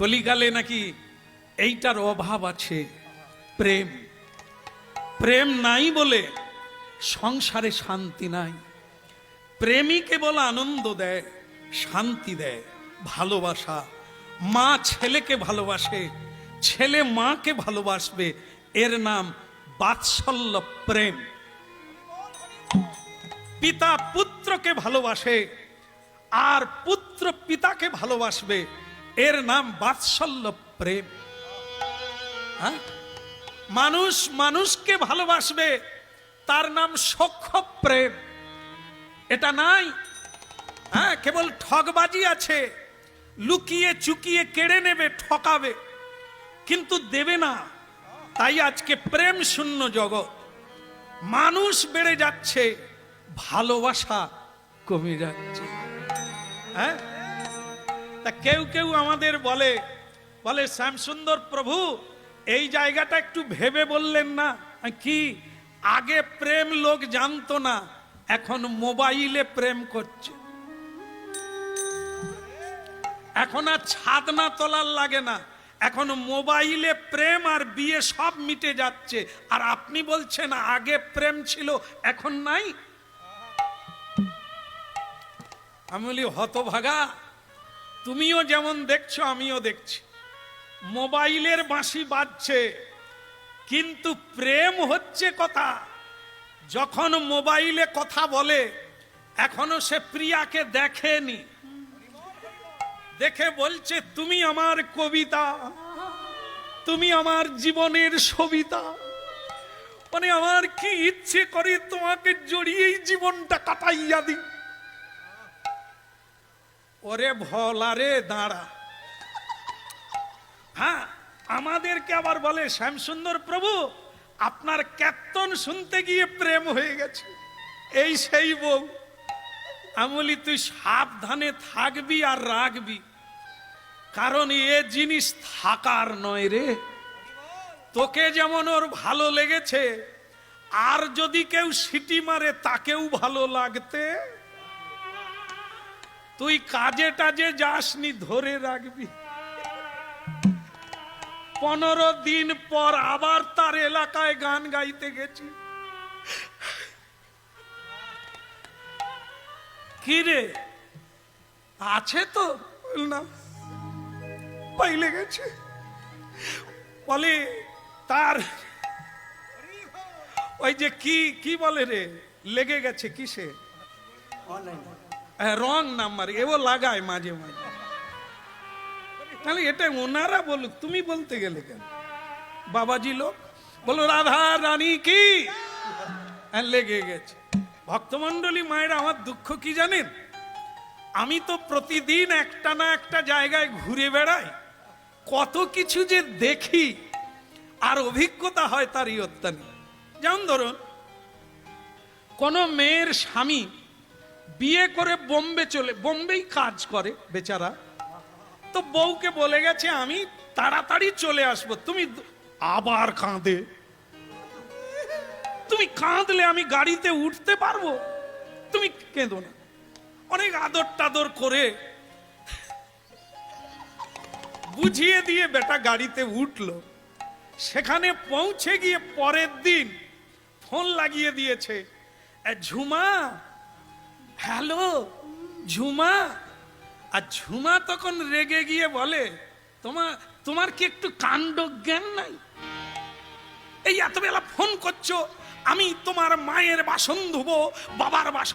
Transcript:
কলিকালে নাকি এইটার অভাব আছে, প্রেম। প্রেম নাই বলে সংসারে শান্তি নাই। প্রেমই কেবল আনন্দ দেয়, শান্তি দেয়, ভালোবাসা। মা ছেলেকে ভালোবাসে, ছেলে মাকে ভালোবাসবে, এর নাম বাৎসল্য প্রেম। পিতা পুত্রকে ভালোবাসে, আর পুত্র পিতাকে ভালোবাসবে এর নাম বাৎসল্য প্রেম। হ্যাঁ? মানুষ মানুষকে ভালোবাসবে, তার নাম সখ্য প্রেম। এটা নাই। হ্যাঁ কেবল ঠগবাজি আছে। লুকিয়ে চুকিয়ে কেড়ে নেবে, ঠকাবে। কিন্তু দেবে না। তাই আজকে প্রেম শূন্য জগৎ। মানুষ বেড়ে যাচ্ছে, ভালোবাসা কমে যাচ্ছে। হ্যাঁ? তা কেউ কেউ আমাদের বলে বলে, শ্যামসুন্দর প্রভু, এই জায়গাটা একটু ভেবে বললেন না। কি, আগে প্রেম লোক জানতো না, এখন মোবাইলে প্রেম করছে। এখন আর ছাদ না তোলার লাগে না, এখন মোবাইলে প্রেম আর বিয়ে সব মিটে যাচ্ছে। আর আপনি বলছেন, আগে প্রেম ছিল, এখন নাই? আমি বলি, হতভাগা তুমিও যেমন দেখছ, আমিও দেখছি। মোবাইলের বাঁশি বাজছে, কিন্তু প্রেম হচ্ছে কথা। যখন মোবাইলে কথা বলে, এখনও সে প্রিয়াকে দেখেনি। দেখে বলছে, তুমি আমার কবিতা, তুমি আমার জীবনের সবিতা। মানে আমার কি ইচ্ছে করে তোমাকে জড়িয়েই জীবনটা কাটাইয়া দিই? ওরে ভলারে দাঁড়া। হ্যাঁ আমাদেরকে আবার বলে, শ্যামসুন্দর প্রভু, আপনার কীর্তন শুনতে গিয়ে প্রেম হয়ে গেছে। এই সেই বউ। আমি বলি তুই সাবধানে থাকবি আর রাখবি। কারণ এ জিনিস থাকার নয় রে। তোকে যেমন ওর ভালো লেগেছে, আর যদি কেউ সিটি মারে, তাকেও ভালো লাগতে। তুই কাজে টাজে যাসনি ধরে রাখবি। পনেরো দিন পর আবার তার এলাকায় গান গাইতে গেছি। কি রে আছে তো? না। পাইলে গেছে। বলে তার ওই যে কি কি বলে রে? লেগে গেছে কিসে? হ্যাঁ, রং নাম্বার এও লাগায় মাঝে মাঝে। তাহলে এটা ওনারা বলুক, তুমি বলতে গেলে কেন? বাবাজি লোক বলো রাধা রানী কি? লেগে গেছে। ভক্তমন্ডলী মায়ের, আমার দুঃখ কি জানেন? আমি তো প্রতিদিন একটা না একটা জায়গায় ঘুরে বেড়াই। কত কিছু যে দেখি, আর অভিজ্ঞতা হয় তারই অত্যানি যেমন ধরুন, কোন মেয়ের স্বামী বিয়ে করে বোম্বে চলে বোম্বেই কাজ করে। বেচারা। তো বউকে বলে গেছে আমি তাড়াতাড়ি চলে আসব তুমি আবার কাঁদে। তুমি কাঁদলে আমি গাড়িতে উঠতে পারব? তুমি কেঁদো না। অনেক আদর টাদর করে বুঝিয়ে দিয়ে বেটা গাড়িতে উঠল। সেখানে পৌঁছে গিয়ে পরের দিন ফোন লাগিয়ে দিয়েছে "এ, ঝুমা হ্যালো, ঝুমা? আর ঝুমা তখন রেগে গিয়ে বলে তোমার তোমার কি একটু কাণ্ড জ্ঞান নাই? এই এত বেলা ফোন করছ, আমি তোমার মায়ের বাসন ধুবো, বাবার বাসন